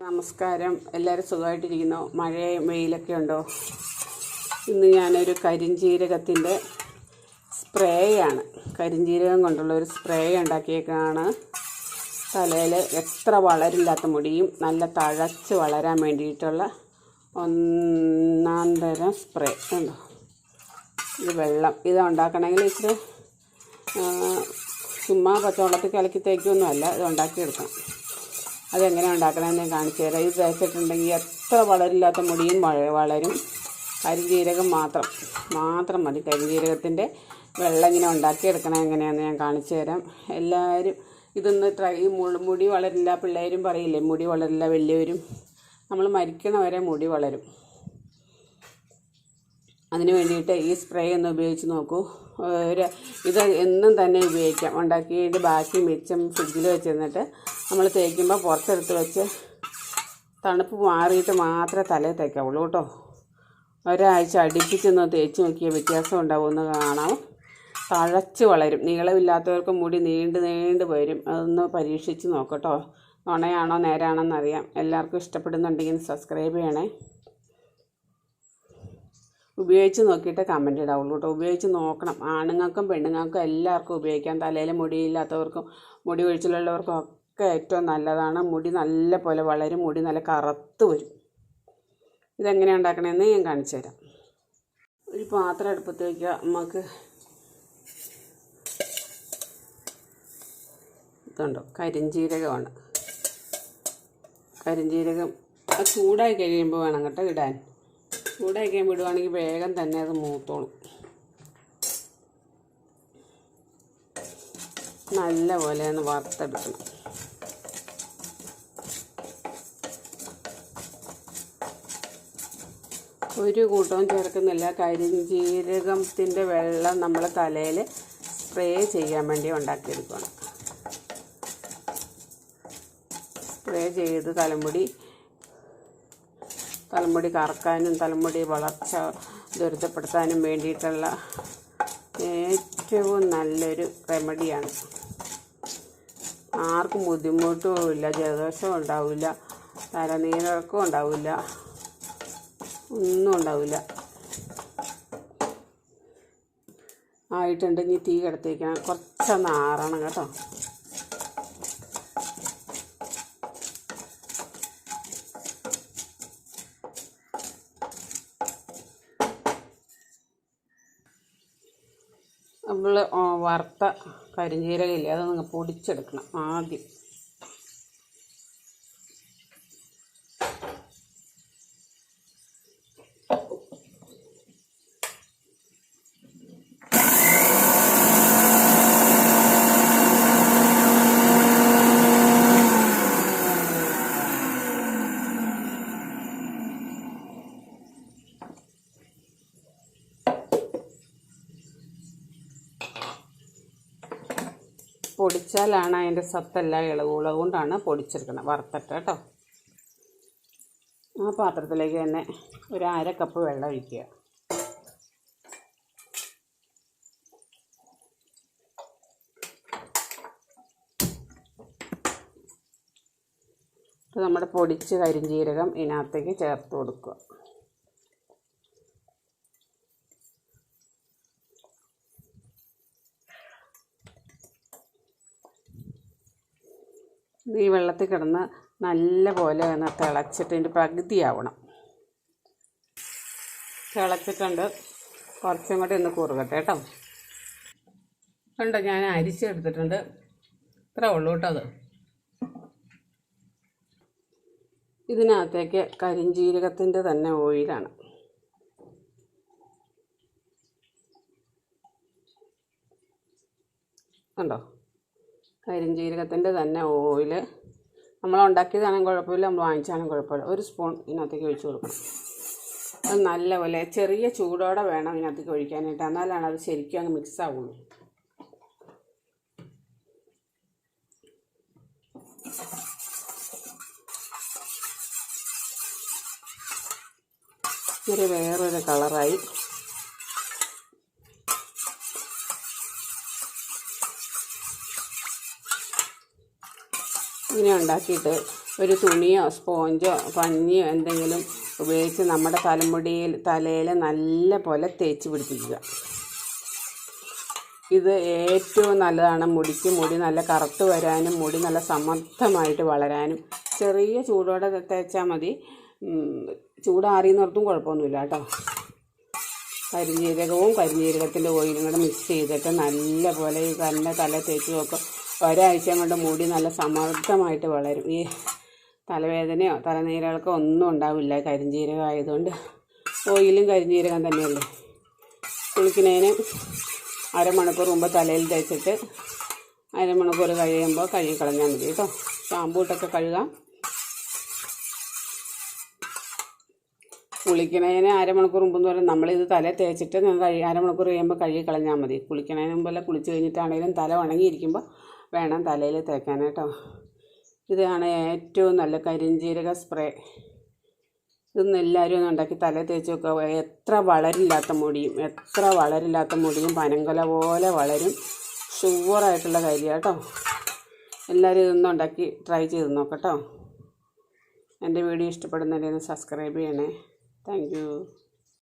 നമസ്കാരം. എല്ലാവരും സുഖമായിട്ടിരിക്കുന്നു? മഴയും വെയിലൊക്കെ ഉണ്ടോ? ഇന്ന് ഞാനൊരു കരിഞ്ജീരകത്തിന്റെ സ്പ്രേയാണ്. കരിഞ്ജീരകം കൊണ്ടുള്ള ഒരു സ്പ്രേ ഉണ്ടാക്കിയേക്കാണ്. തലയിൽ എത്ര വളരില്ലാത്ത മുടിയും നല്ല തഴച്ച് വളരാൻ വേണ്ടിയിട്ടുള്ള ഒന്നാം തരം സ്പ്രേ ഉണ്ടോ? ഇത് വെള്ളം. ഇത് ഉണ്ടാക്കണമെങ്കിൽ ഇച്ചിരി ചുമ്മാ പച്ചവെള്ളത്തിൽ കലക്കി തേക്കൊന്നുമല്ല ഇത് ഉണ്ടാക്കിയെടുക്കണം. അതെങ്ങനെയാണ് ഉണ്ടാക്കണമെന്ന് ഞാൻ കാണിച്ചു തരാം. ഇത് തേച്ചിട്ടുണ്ടെങ്കിൽ എത്ര വളരില്ലാത്ത മുടിയും വള- വളരും. കരിഞ്ജീരകം മാത്രം മാത്രം മതി. കരിഞ്ജീരകത്തിന്റെ വെള്ളം ഇങ്ങനെ ഉണ്ടാക്കിയെടുക്കണം എങ്ങനെയാണെന്ന് ഞാൻ കാണിച്ചു തരാം. എല്ലാവരും ഇതൊന്ന് ട്രൈ മുടി വളരില്ല പിള്ളേരും പറയില്ലേ മുടി വളരില്ല വലിയവരും. നമ്മൾ മരിക്കണ വരെ മുടി വളരും. അതിന് വേണ്ടിയിട്ട് ഈ സ്പ്രേ ഒന്ന് ഉപയോഗിച്ച് നോക്കൂ. ഒരു ഇത് എന്നും തന്നെ ഉപയോഗിക്കാം. ഉണ്ടാക്കിയിട്ട് ബാക്കി മിച്ചം ഫ്രിഡ്ജിൽ വെച്ചിരുന്നിട്ട് നമ്മൾ തേക്കുമ്പോൾ പുറത്തെടുത്ത് വെച്ച് തണുപ്പ് മാറിയിട്ട് മാത്രമേ തലയിൽ തേക്കാവുള്ളൂ കേട്ടോ. ഒരാഴ്ച അടുപ്പിച്ചൊന്ന് തേച്ച് നോക്കിയ വ്യത്യാസം ഉണ്ടാവുമെന്ന് കാണാം. തഴച്ച് വളരും. നീളമില്ലാത്തവർക്ക് മുടി നീണ്ട് നീണ്ട് വരും. അതൊന്ന് പരീക്ഷിച്ച് നോക്കട്ടോ നുണയാണോ നേരാണോ എന്നറിയാം എല്ലാവർക്കും ഇഷ്ടപ്പെടുന്നുണ്ടെങ്കിൽ സബ്സ്ക്രൈബ് ചെയ്യണേ. ഉപയോഗിച്ച് നോക്കിയിട്ട് കമന്റ് ഇടാവുള്ളൂ കേട്ടോ ഉപയോഗിച്ച് നോക്കണം. ആണുങ്ങൾക്കും പെണ്ണുങ്ങൾക്കും എല്ലാവർക്കും ഉപയോഗിക്കാം. തലയിൽ മുടിയില്ലാത്തവർക്കും മുടി ഒഴിച്ചിലുള്ളവർക്കും ഒക്കെ ഏറ്റവും നല്ലതാണ്. മുടി നല്ല പോലെ വളരും. മുടി നല്ല കറുത്ത് വരും. ഇതെങ്ങനെയാണ് ഉണ്ടാക്കണമെന്ന് ഞാൻ കാണിച്ചു തരാം. ഒരു പാത്രം അടുപ്പത്ത് വയ്ക്കുക നമുക്ക് ഇതുണ്ടോ? കരിഞ്ജീരകമാണ് കരിഞ്ജീരകം അത് ചൂടായി കഴിയുമ്പോൾ വേണം കേട്ടോ ഇടാൻ. കഴിയുമ്പോൾ വിടുവാണെങ്കിൽ വേഗം തന്നെ അത് മൂത്തോളും. നല്ല പോലെ ഒന്ന് വറുത്തെടുക്കണം. ഒരു കൂട്ടവും ചേർക്കുന്നില്ല. കരിഞ്ജീരകത്തിന്റെ വെള്ളം നമ്മൾ തലയിൽ സ്പ്രേ ചെയ്യാൻ വേണ്ടി ഉണ്ടാക്കിയെടുക്കണം സ്പ്രേ ചെയ്ത് തലമുടി തലമുടി കറക്കാനും തലമുടി വളർച്ച ദുരിതപ്പെടുത്താനും വേണ്ടിയിട്ടുള്ള ഏറ്റവും നല്ലൊരു റെമഡിയാണ് ആർക്കും ബുദ്ധിമുട്ടുമില്ല ജലദോഷവും ഉണ്ടാവില്ല തലനീരൊക്കെ ഉണ്ടാവില്ല ഒന്നും ഉണ്ടാവില്ല. ആയിട്ടുണ്ടെങ്കിൽ തീ കിടത്തേക്കണം കുറച്ചൊന്ന് ആറണം കേട്ടോ. നമ്മൾ വറുത്ത കരിഞ്ജീരകമില്ലേ അതൊന്ന് പൊടിച്ചെടുക്കണം ആദ്യം. പൊടിച്ചാലാണ് അതിന്റെ സത്തെല്ലാം ഇളകുള്ളൂ അതുകൊണ്ടാണ് പൊടിച്ചെടുക്കണം വറുത്തിട്ട് കേട്ടോ. ആ പാത്രത്തിലേക്ക് തന്നെ ഒരു അര കപ്പ് വെള്ളം ഒഴിക്കുക. നമ്മുടെ പൊടിച്ച് കരിഞ്ജീരകം ഇതിനകത്തേക്ക് ചേർത്ത് കൊടുക്കുക. ഈ വെള്ളത്തിൽ കിടന്ന് നല്ല പോലെ ഒന്ന് തിളച്ചിട്ട് ഇതിന്റെ പകുതിയാവണം. തിളച്ചിട്ടുണ്ട്. കുറച്ചും കൂടി ഒന്ന് കുറുകട്ടെ കേട്ടോ. കണ്ടോ ഞാൻ അരിച്ചെടുത്തിട്ടുണ്ട് ഇത്ര ഉള്ളൂ കേട്ടോ അത്. ഇതിനകത്തേക്ക് കരിഞ്ജീരകത്തിന്റെ തന്നെ ഓയിലാണ്. കണ്ടോ? കരിഞ്ജീരകത്തിന്റെ തന്നെ ഓയിൽ നമ്മൾ ഉണ്ടാക്കിയതാണെങ്കിൽ കുഴപ്പമില്ല നമ്മൾ വാങ്ങിച്ചാലും കുഴപ്പമില്ല. ഒരു സ്പൂൺ ഇതിനകത്തേക്ക് ഒഴിച്ചു കൊടുക്കണം അത് നല്ലപോലെ ചെറിയ ചൂടോടെ വേണം ഇതിനകത്തേക്ക് ഒഴിക്കാനായിട്ട്. എന്നാലാണ് അത് ശരിക്കും അങ്ങ് മിക്സ് ആവുള്ളൂ. ഒരു വേറൊരു കളറായി ഇങ്ങനെ ഉണ്ടാക്കിയിട്ട് ഒരു തുണിയോ സ്പോഞ്ചോ പഞ്ഞിയോ എന്തെങ്കിലും ഉപയോഗിച്ച് നമ്മുടെ തലമുടിയിൽ തലയിൽ നല്ല പോലെ തേച്ച് പിടിപ്പിക്കുക. ഇത് ഏറ്റവും നല്ലതാണ് മുടിക്ക്. മുടി നല്ല കറുത്ത് വരാനും മുടി നല്ല സമർത്ഥമായിട്ട് വളരാനും. ചെറിയ ചൂടോടെ തേച്ചാൽ മതി. ചൂടാറിയെന്നോർത്തും കുഴപ്പമൊന്നുമില്ല കേട്ടോ. കരിഞ്ജീരകവും കരിഞ്ജീരകത്തിന്റെ ഓയിലും കൂടെ മിക്സ് ചെയ്തിട്ട് നല്ല പോലെ ഈ തന്നെ തല തേച്ച് നോക്കും ഒരാഴ്ച കൊണ്ട് മുടി നല്ല സമർത്ഥമായിട്ട് വളരും. ഈ തലവേദനയോ തലനീരകൾക്കോ ഒന്നും ഉണ്ടാവില്ല. കരിഞ്ജീരകം ആയതുകൊണ്ട് ഓയിലും കരിഞ്ജീരകം തന്നെയല്ലേ. കുളിക്കുന്നതിന് അരമണിക്കൂർ മുമ്പ് തലയിൽ തേച്ചിട്ട് അരമണിക്കൂർ കഴിയുമ്പോൾ കഴുകി കളഞ്ഞാൽ മതി കേട്ടോ. ഷാമ്പൂട്ടൊക്കെ കഴുകാം. കുളിക്കണതിന് അരമണിക്കൂർ മുമ്പ് എന്ന് നമ്മളിത് തല തേച്ചിട്ട് കഴി അരമണിക്കൂർ കഴിയുമ്പോൾ കഴുകി കളഞ്ഞാൽ മതി. കുളിക്കണതിന് മുമ്പല്ല കുളിച്ച് കഴിഞ്ഞിട്ടാണെങ്കിലും തല ഉണങ്ങിയിരിക്കുമ്പോൾ വേണം തലയിൽ തേക്കാൻ കേട്ടോ. ഇതാണ് ഏറ്റവും നല്ല കരിഞ്ചീരക സ്പ്രേ. ഇതൊന്നും എല്ലാവരും ഉണ്ടാക്കി തല തേച്ച് നോക്കുക എത്ര വളരില്ലാത്ത മുടിയും എത്ര വളരില്ലാത്ത മുടിയും പനങ്കൊല പോലെ വളരും. ഷുവറായിട്ടുള്ള കാര്യമാണ് കേട്ടോ. എല്ലാവരും ഇതൊന്നും ഉണ്ടാക്കി ട്രൈ ചെയ്ത് നോക്കട്ടോ എന്റെ വീഡിയോ ഇഷ്ടപ്പെടുന്നവരെ ഒന്ന് സബ്സ്ക്രൈബ് ചെയ്യണേ. താങ്ക്